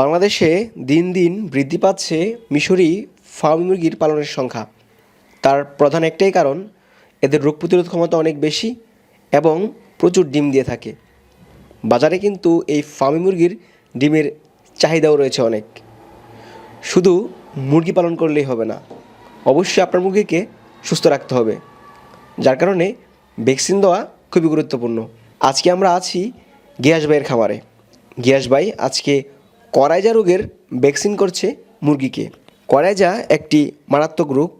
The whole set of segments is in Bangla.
বাংলাদেশে দিন দিন বৃদ্ধি পাচ্ছে মিশরি ফার্ম মুরগির পালনের সংখ্যা। তার প্রধান একটাই কারণ, এদের রোগ প্রতিরোধ ক্ষমতা অনেক বেশি এবং প্রচুর ডিম দিয়ে থাকে। বাজারে কিন্তু এই ফার্মি মুরগির ডিমের চাহিদাও রয়েছে অনেক। শুধু মুরগি পালন করলেই হবে না, অবশ্যই আপনার মুরগিকে সুস্থ রাখতে হবে, যার কারণে ভ্যাকসিন দেওয়া খুবই গুরুত্বপূর্ণ। আজকে আমরা আছি গিয়াস ভাইয়ের খামারে। গিয়াস ভাই, আজকে করাইজা রোগের ভ্যাকসিন করছে মুরগিকে। করাইজা একটি মারাত্মক রোগ।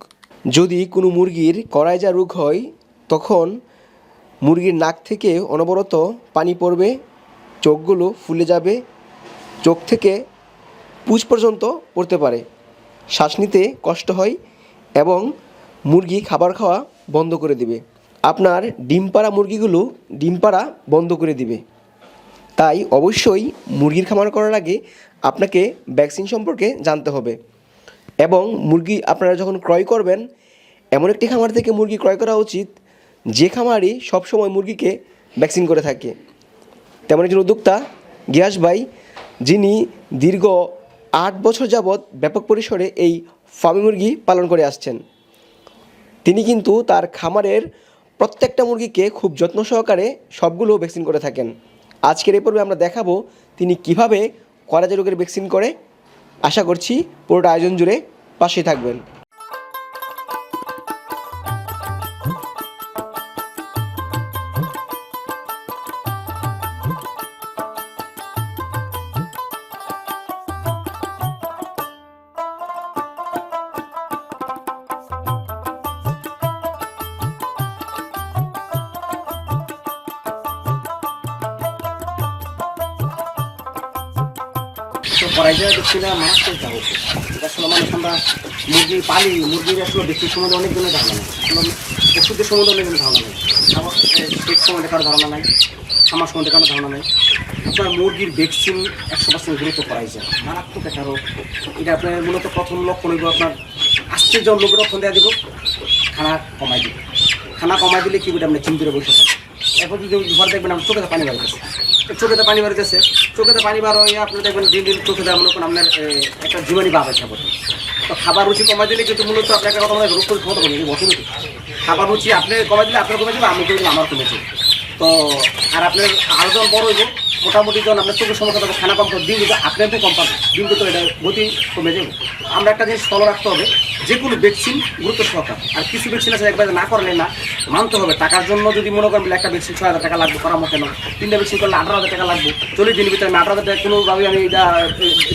যদি কোনো মুরগির করাইজা রোগ হয়, তখন মুরগির নাক থেকে অনবরত পানি পড়বে, চোখগুলো ফুলে যাবে, চোখ থেকে পুজ পর্যন্ত পড়তে পারে। শ্বাস নিতে কষ্ট হয় এবং মুরগি খাবার খাওয়া বন্ধ করে দিবে। আপনার ডিম পাড়া মুরগিগুলো ডিম পাড়া বন্ধ করে দিবে। তাই অবশ্যই মুরগির খামার করার আগে আপনাকে ভ্যাকসিন সম্পর্কে জানতে হবে। এবং মুরগি আপনারা যখন ক্রয় করবেন, এমন একটি খামার থেকে মুরগি ক্রয় করা উচিত, যে খামারই সবসময় মুরগিকে ভ্যাকসিন করে থাকে। তেমন একজন উদ্যোক্তা, গিয়াস ভাই, যিনি দীর্ঘ আট বছর যাবৎ ব্যাপক পরিসরে এই ফার্মি মুরগি পালন করে আসছেন। তিনি কিন্তু তার খামারের প্রত্যেকটা মুরগিকে খুব যত্ন সহকারে সবগুলো ভ্যাকসিন করে থাকেন। আজকের এই পর্বে আমরা দেখাবো তিনি কীভাবে করাজা রোগের ভ্যাকসিন করে। আশা করছি পুরোটা আয়োজন জুড়ে পাশে থাকবেন। তো পরাজয় দেখছি না মাছ চলতে হবে এটা আসলে মানুষ আমরা মুরগি পালি, মুরগির আসলে দেখতে সম্বন্ধে অনেক জনের ধারণা নেই। ওষুধের সম্বন্ধে জনের ধারণা নেই। আবার পেট কারও ধারণা নাই, খামার সম্বন্ধে কারও ধারণা নেই। আপনার মুরগির ভ্যাকসিন একশো পার্সেন্ট গুরুত্ব করাই যায় মারাত্মক একটা রোগ। এটা আপনার মূলত প্রথম লক্ষণ হইব আপনার আসছে যখন লোকের লক্ষণ দেওয়া দিব। খানা কমাই দিব। খানা কমাই দিলে কি বলে আপনার চিন্তিত বসে থাকে এখন যদি ঘর দেখবেন, আমার চোখে পানি বাড়িতেছে চোখেতে পানি বার বাড়িতেছে চোখেতে পানি বার হয়ে আপনি দেখবেন দিন দিন চোখে মনে করুন আপনার একটা জীবাণী বাপ আছে তো খাবার রুচি কমাই দিলে কিন্তু মূলত আপনাকে কথা মনে রোগ করে কিন্তু বসে খাবার রুচি আপনি কমাই দিলে আপনার কমে যাবে আমি কমে আমার কমেছে। তো, আর আপনার আরও যখন বড় হইব মোটামুটি যখন আপনার চোখের সমস্যা থাকবে খানা করে দিন কিন্তু আপনার তো কম পাবে দিন তো এটা গতি কমে যাবে। আমরা একটা জিনিস ফলো রাখতে হবে, যে কোনো ভ্যাকসিন গুরুত্ব সহকার। আর কিছু ভ্যাকসিন আছে একবার না করলে না মানতে হবে। টাকার জন্য যদি মনে করেন একটা ভ্যাকসিন ছয় হাজার টাকা লাগবে পরামর্শ না, তিনটা ভ্যাকসিন করলে আঠারো হাজার টাকা লাগবে, চল্লিশ দিনের ভিতরে আমি আঠারো হাজার টাকা কোনোভাবে আমি এটা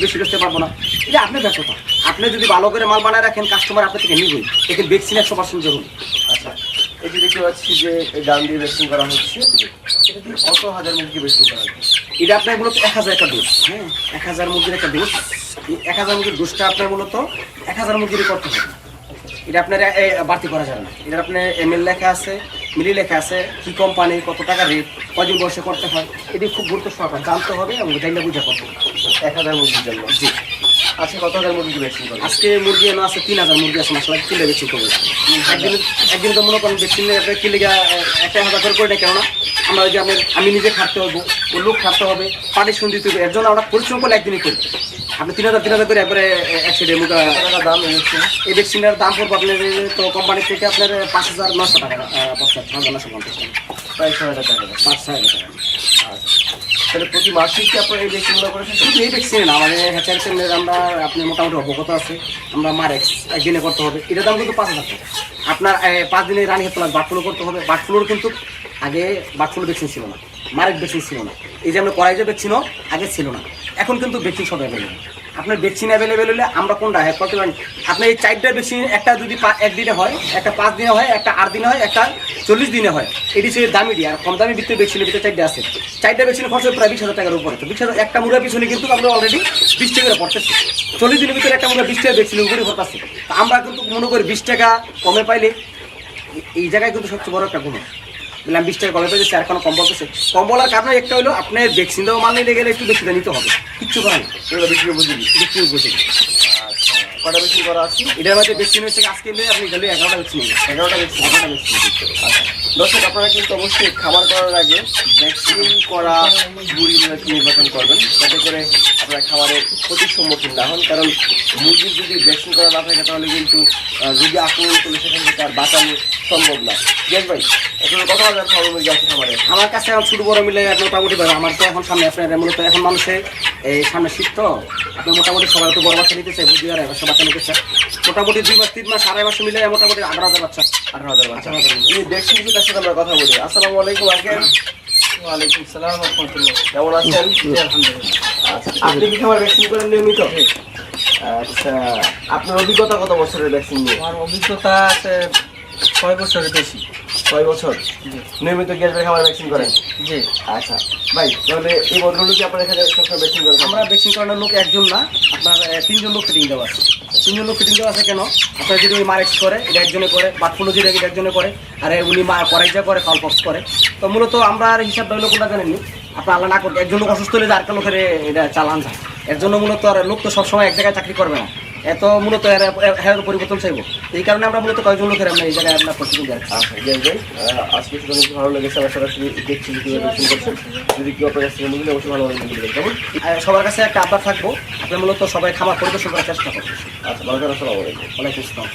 বেশি বেচতে পারব না। এটা আপনার ব্যর্থতা। আপনি যদি ভালো করে মাল বানায় রাখেন কাস্টমার আপনার থেকে নিবেই এখানে ভ্যাকসিন একশো পার্সেন্ট জরুরি। যে দেখতে পাচ্ছি যে ডান দিয়ে ভ্যাকসিন করা হচ্ছে। এটা কত হাজার মুরগি ভ্যাকসিন করা হচ্ছে? এটা আপনার মূলত এক হাজার একটা ডোজ হ্যাঁ এক হাজার মুরগির একটা ডোজ এক হাজার মুরগির ডোজটা আপনার মূলত এক হাজার মুরগির করতে হবে। এটা আপনার বাড়তি করা যাবে না। এটা আপনার এমএল লেখা আছে, মিলি লেখা আছে, কি কোম্পানি কত টাকা রেট কদিন বয়সে করতে হয়। এটি খুব গুরুত্ব সহকার জানতে হবে এবং জানলে বুঝে করতে হবে এক হাজার মুরগির জন্য। জি। আচ্ছা কত হাজার মুরগি ভ্যাকসিন করা আজকে মুরগি এনে আছে তিন হাজার মুরগি আছে মাসলা কিলে বেশি করবে একদিন একদিন তো মনে করেন বেশি কিলে একটা হাজার করে কেননা আমরা যে আমি আমি নিজে খাটতে হব ও লোক খাটতে হবে পারিশ্রমিক দিতে হবে এর জন্য আমরা পরিশ্রম করলে একদিনই করি। আপনি তিন হাজার তিন হাজার করে একবারে একসাথে মুগা দাম এই ভ্যাকসিনের দাম পড়বে আপনার তো কোম্পানি থেকে আপনার পাঁচ হাজার নশো টাকা পঞ্চাশ হাজার নশো পঞ্চাশ টাকা। প্রায় ছয় হাজার টাকা। পাঁচ ছয় হাজার টাকা। তাহলে প্রতি মাসে কি আপনার এই ভ্যাকসিনগুলো করেছেন? শুধু এই ভ্যাকসিন না, আমাদের হ্যাচারিসের আমরা আপনি মোটামুটি অবগত আছে। আমরা মারেক্স একদিনে করতে হবে। এটা দাম কিন্তু পাঁচ হাজার টাকা। আপনার পাঁচ দিনে রানি লাগবে বার্ড ফ্লু করতে হবে। বার্ড কিন্তু আগে বার্ড ফ্লু ভ্যাকসিন ছিল না। মারেক ভ্যাকসিন ছিল না। এই যে আমরা করাইজে ভ্যাকসিনও আগে ছিল না। এখন কিন্তু ভ্যাকসিন সব অ্যাভেলেবেল আপনার ভ্যাকসিন অ্যাভেলেবেল হলে আমরা কোনটা? হেল্প করতে পারি আপনার এই চারটা ভ্যাকসিন একটা যদি পা- একদিনে হয়, একটা পাঁচ দিনে হয়, একটা আট দিনে হয়, একটা চল্লিশ দিনে হয়, এটি দামি দিয়ে। আর কম দামি ভিত্তিতে ভ্যাকসিনের ভিতরে চারটে আছে। চারটা ভ্যাকসিন খরচ প্রায় বিশ হাজার টাকার উপরে। তো বিশ হাজার একটা মুড়া পিছনে কিন্তু আমরা অলরেডি বিশ টাকা পড়তেছি। চল্লিশ দিনের ভিতরে একটা মুড়া বিশ টাকা ভ্যাকসিনের উপরে পড়তেছে। আমরা কিন্তু মনে করি বিশ টাকা কমে পাইলে এই জায়গায় কিন্তু সবচেয়ে বড় একটা গুণ। বললাম বিশ টাকা কমে পেয়েছে আর কোনো কম বলতেছে কম বলার কারণে একটা হলো আপনার ভ্যাকসিন দেওয়া মাল নিতে গেলে একটু বেশি দিয়ে নিতে হবে। কিচ্ছু করার এগুলো বিক্রি বুঝিনি। বিক্রি বুঝে আচ্ছা কটা ভ্যাকসিন করা আছে? এটার মধ্যে ভ্যাকসিন হচ্ছে আজকে নিয়ে আপনি গেলে এগারোটা ভ্যাকসিন এগারোটা ভ্যাকসিন। এগারোটা ভ্যাকসিন। আচ্ছা দর্শক আপনারা কিন্তু অবশ্যই খাবার করার আগে ভ্যাকসিন করা মুরগি নির্বাচন করবেন। যাতে করে আপনারা খাবারের ক্ষতির সম্মুখীন না হন। কারণ মুরগির যদি ভ্যাকসিন করা না থাকে তাহলে কিন্তু রোগী আক্রমণ করলে সেখান থেকে আর বাঁচানো সম্ভব না। জিয়াস ভাই এখন কত হাজার খাবার মুরগি আছে খাবারে? আমার কাছে এখন ছোট বড় মিলে মোটামুটি ভাবে আমার তো এখন সামনে আপনার মূলত এখন মানুষে এই সামনে শীত তো আপনার মোটামুটি সবাই তো বড় বাচ্চা নিতে চাই বুঝি আর একশো বাচ্চা নিতে চায় মোটামুটি দুই মাস তিন মাস আড়াই মাস মিলে মোটামুটি আঠারো হাজার বাচ্চা। আঠারো হাজার বাচ্চা। আঠারো হাজার ভ্যাকসিন সাথে আমরা কথা বলি। আসসালামু আলাইকুম আঙ্কেল। ওয়ালাইকুম সালাম রহমতুল্লাহ। কেমন আছেন? আলহামদুলিল্লাহ। আচ্ছা, আপনি কি খাবার ভ্যাকসিন করেন নিয়মিত? আচ্ছা আপনার অভিজ্ঞতা কত বছরের ভ্যাকসিন নিয়ে? আমার অভিজ্ঞতা আছে ছয় বছরের বেশি। ছয় বছর। নিয়মিত গ্যাসের খাবার ভ্যাকসিন করেন? জি। আচ্ছা। ভাই তাহলে এই ভদ্রলোক আপনার এখানে সবসময় ভ্যাকসিন করেন আমরা ভ্যাকসিন করানোর লোক একজন না আপনার তিনজন লোক ফিটিং দেওয়া আছে। তিনজন লোক ফিটিং দেওয়া আছে কেন? আপনার যদি ওই মারেক্স করে এটা একজনে করে বাটফুলো যদি এটা একজনে করে আর উনি মা করাইজা করে ফালপক্স করে। তো মূলত আমরা আর হিসাব হলো কোনটা জানেননি। আপনার আল্লাহ না করতে একজন লোক অসুস্থ হলে যে আরেকটা লোকের এটা চালান যায়। এর জন্য মূলত আর লোক তো সবসময় এক জায়গায় চাকরি করবে না। এত মূলত এর এর পরিবর্তন চাইব। এই কারণে আমরা মূলত কয়েকজন লোকের আমরা এই জায়গায় আমরা প্রস্তুতি আচ্ছা আজকে শুধু ভালো লেগেছে আমার সরাসরি দেখছি যদি কেউ আপনার কাছ থেকে নিলে অবশ্যই ভালো ভালো কেমন? সবার কাছে একটা আবদার থাকব আপনি মূলত সবাই খাবার পরিবেশন করার চেষ্টা করবেন। আচ্ছা ভালো থাকেন, সবাই অনেক ওয়ালাইকুম আসসালাম।